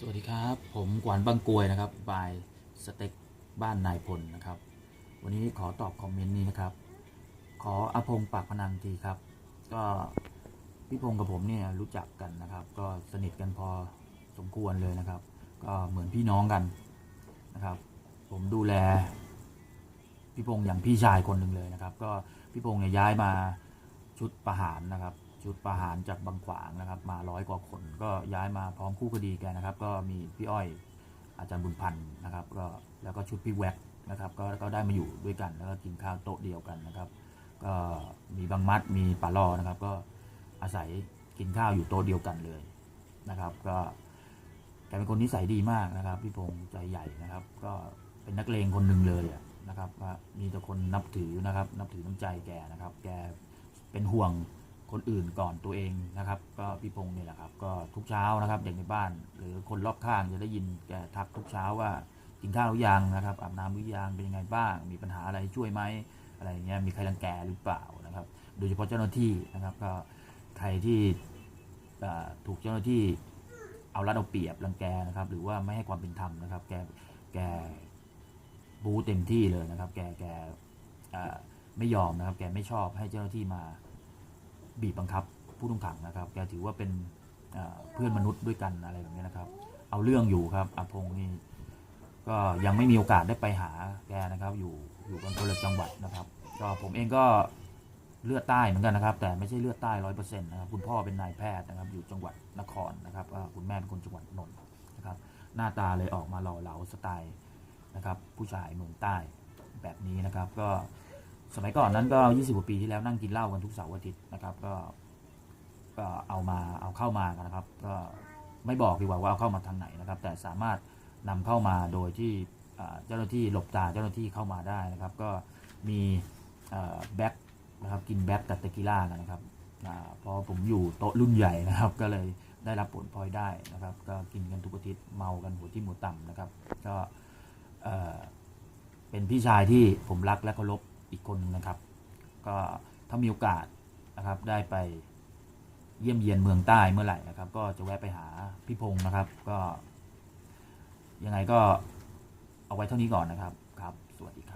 สวัสดีครับ ผมกวานบางกวยนะครับบายสเต็กบ้านนายพลนะครับ วันนี้ขอตอบคอมเมนต์นี้นะครับ ขออภงปากพนังทีครับ ก็พี่พงศ์กับผมเนี่ยรู้จักกันนะครับ ก็สนิทกันพอสมควรเลยนะครับ ก็เหมือนพี่น้องกันนะครับ ผมดูแล พี่พงศ์อย่างพี่ชายคนหนึ่งเลยนะครับ ก็พี่พงศ์เนี่ยย้ายมาชุดประหารนะครับ ชุดประหารจากบางขวางนะครับ มาร้อยกว่าคน ก็ย้ายมาพร้อมคู่คดีแกนะครับ ก็มีพี่อ้อยอาจารย์บุญพันธ์นะครับก็แล้วก็ชุดพี่แว็กนะครับก็ก็ได้มาอยู่ด้วยกันแล้วก็กินข้าวโต๊ะเดียวกันนะครับ ก็มีบางมัดมีป่าลอนะครับ ก็อาศัยกินข้าวอยู่โต๊ะเดียวกันเลยนะครับ ก็แกเป็นคนนิสัยดีมากนะครับพี่พงษ์ใจใหญ่นะครับ ก็เป็นนักเลงคนหนึ่งเลยนะครับมีแต่คนนับถือนะครับ นับถือน้ำใจแกนะครับ แกเป็นห่วง คนอื่นก่อนตัวเองนะครับ ก็พี่พงษ์นี่แหละครับ ก็ทุกเช้านะครับ เด็กในบ้าน หรือคนรอบข้างจะได้ยินแกทักทุกเช้าว่ากินข้าวหรือยังนะครับอาบน้ำหรือยังเป็นยังไงบ้าง มีปัญหาอะไรช่วยไหมอะไรเงี้ยมีใครรังแกหรือเปล่านะครับ โดยเฉพาะเจ้าหน้าที่นะครับ ก็ใครที่ถูกเจ้าหน้าที่เอารัดเอาเปรียบรังแกนะครับ หรือว่าไม่ให้ความเป็นธรรมนะครับ แกแกบูเต็มที่เลยนะครับ แกแกไม่ยอมนะครับ แกไม่ชอบให้เจ้าหน้าที่มา บีบบังคับผู้ต้องขังนะครับ แกถือว่าเป็นเพื่อนมนุษย์ด้วยกันอะไรแบบนี้นะครับ เอาเรื่องอยู่ครับอาพงษ์นี่ก็ยังไม่มีโอกาสได้ไปหาแกนะครับ อยู่อยู่กันคนละจังหวัดนะครับ ก็ผมเองก็เลือดใต้เหมือนกันนะครับ แต่ไม่ใช่เลือดใต้ร้อยเปอร์เซ็นต์นะครับคุณพ่อเป็นนายแพทย์นะครับ อยู่จังหวัดนครนะครับอ่าคุณแม่เป็นคนจังหวัดนนท์นะครับ หน้าตาเลยออกมาหล่อเหลาสไตล์นะครับ ผู้ชายเมืองใต้แบบนี้นะครับ ก็ สมัยก่อนนั้นก็ 20กว่าปีที่แล้วนั่งกินเหล้ากันทุกเสาร์อาทิตย์นะครับ ก็ก็เอามาเอาเข้ามากันนะครับ ก็ไม่บอกดีกว่าว่าเอาเข้ามาทางไหนนะครับ แต่สามารถนำเข้ามาโดยที่เจ้าหน้าที่หลบตาเจ้าหน้าที่เข้ามาได้นะครับ ก็มีแบ็คนะครับกินแบ็คกับเตกิล่ากันนะครับอพอผมอยู่โต๊ะรุ่นใหญ่นะครับ ก็เลยได้รับผลพลอยได้นะครับ ก็กินกันทุกอาทิตย์เมากันหัวที่หัวต่ำนะครับ ก็เป็นพี่ชายที่ผมรักและเคารพ อีกคนหนึงนะครับ ก็ถ้ามีโอกาสนะครับได้ไปเยี่ยมเยียนเมืองใต้เมื่อไหร่นะครับ ก็จะแวะไปหาพี่พงศ์นะครับ ก็ยังไงก็เอาไว้เท่านี้ก่อนนะครับครับ สวัสดีครับ